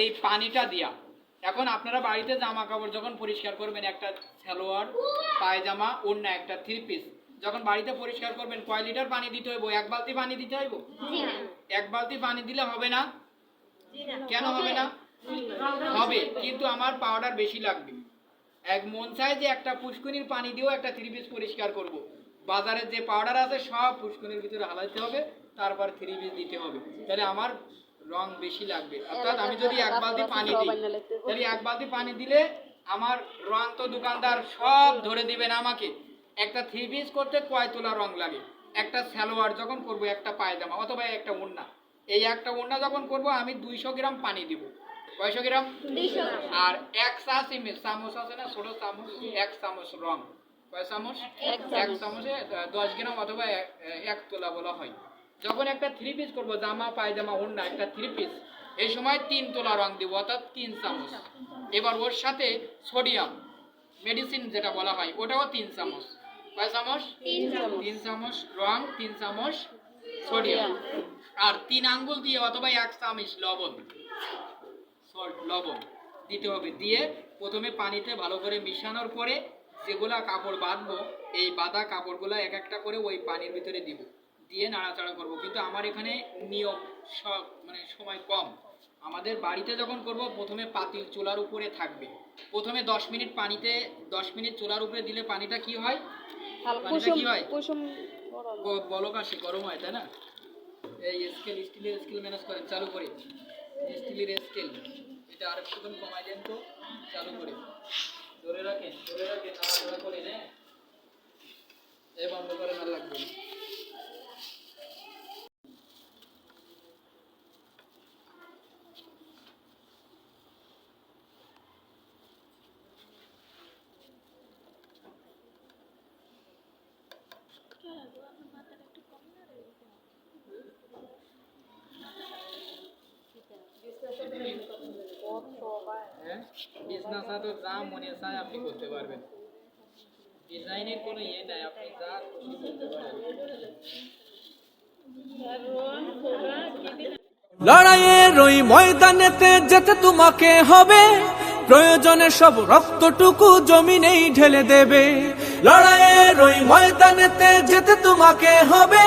এই পানিটা দিয়া। এখন আপনারা বাড়িতে জামা কাপড় যখন পরিষ্কার করবেন একটা সালোয়ার পায়জামা অন্য একটা থ্রি পিস যখন বাড়িতে পরিষ্কার করবেন কয় লিটার পানি দিতে হইব? এক বালতি পানি দিতে হইব? এক বালতি পানি দিলে হবে না? কেন হবে না? হবে কিন্তু আমার পাউডার বেশি লাগবে। এক মন চায় যে একটা পুষ্কুনির পানি দিয়েও একটা থ্রি পিস পরিষ্কার করব। বাজারের যে পাউডার আছে সব পুষ্কুনির ভিতরে হালাইতে হবে তারপর থ্রি পিস দিতে হবে। তাহলে আমার রং বেশি লাগবে। অর্থাৎ আমি যদি এক বালতি পানি দিই তাহলে এক বালতি পানি দিলে আমার রং তো দোকানদার সব ধরে দিবেন আমাকে। একটা থ্রি পিস করতে কয় তোলা রং লাগে? একটা সালোয়ার যখন করব একটা পায়জামা অথবা একটা ওড়না। এই একটা ওড়না যখন করব আমি দুইশো গ্রাম পানি দিব। কয়শো গ্রাম? আর এক চা চিমচ চামচ আছে না ছোট চামচ এক চামচ রং। কয় চামচ? এক চামচে। দশ গ্রাম অথবা এক তোলা বলা হয়। যখন একটা থ্রি পিস করব জামা পায়জামা ওড়না একটা থ্রি পিস এই সময় তিন তোলা রং দিব অর্থাৎ তিন চামচ। এবার ওর সাথে সোডিয়াম মেডিসিন যেটা বলা হয় ওটাও তিন চামচ। কয় চামচ? তিন চামচ। রং তিন চামচ সোডিয়াম আর তিন আঙ্গুল দিয়ে অথবা এক চামচ লবণ সল্ট লবণ দিতে হবে। দিয়ে প্রথমে পানিতে ভালো করে মিশানোর পরে যেগুলা কাপড় বাঁধবো এই বাঁধা কাপড়গুলো এক একটা করে ওই পানির ভিতরে দিব। দিয়ে নাড়াচাড়া করব। কিন্তু আমার এখানে নিয়ম সব মানে সময় কম। আমাদের বাড়িতে যখন করব প্রথমে পাতিল চুলার উপরে থাকবে। প্রথমে দশ মিনিট পানিতে দশ মিনিট চুলার উপরে দিলে পানিটা কি হয়? পানিটা কি হয়? বলক আসে গরম হয় তাই না? এই স্কেল স্টিলের স্কেল ম্যানেজ করেন চালু করে। স্টিলের স্কেল এটা আর একটু কমাই দেন তো? চালু করে। ধরে রাখেন ধরে রাখেন নাড়াচাড়া করে হ্যাঁ? এ বন্ধ করে না লাগবে হ্যাঁ? বিজনেস তো যা মনে চায় আপনি করতে পারবেন। ডিজাইনের কোনো ইয়ে নাই আপনি যা খুশি করতে পারেন। লড়াইয়ের ওই ময়দানেতে যেতে তোমাকে হবে। প্রয়োজনে সব রক্তটুকু জমিনেই ঢেলে দেবে। লড়াইয়ের ওই ময়দানেতে যেতে তোমাকে হবে।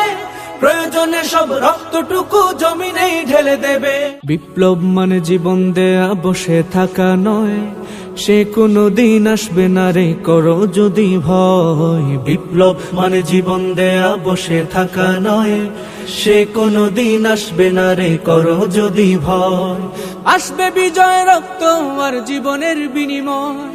প্রয়োজনে সব রক্তটুকু জমিনেই ঢেলে দেবে। বিপ্লব মানে জীবন দেয়া বসে থাকা নয়। সে কোনো দিন আসবে না রে করো যদি ভয়। বিপ্লব মানে জীবন দেয়া বসে থাকা নয়। সে কোনো দিন আসবে না রে করো যদি ভয়। আসবে বিজয় রক্ত আর জীবনের বিনিময়।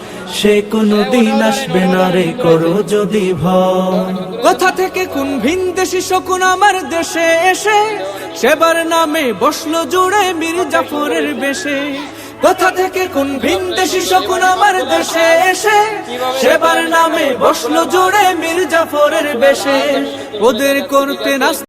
সে কোনো দিন আসবে না রে, করো যদি কোথা থেকে কোন ভিন দেশি শকুন আমার দেশে এসে? সেবার নামে বসল জুড়ে মীর জাফরের বেশে। কোথা থেকে কোন ভিন দেশি শকুন আমার দেশে এসে? সেবার নামে বসল জুড়ে মীর জাফরের বেশে। ওদের করতে নাস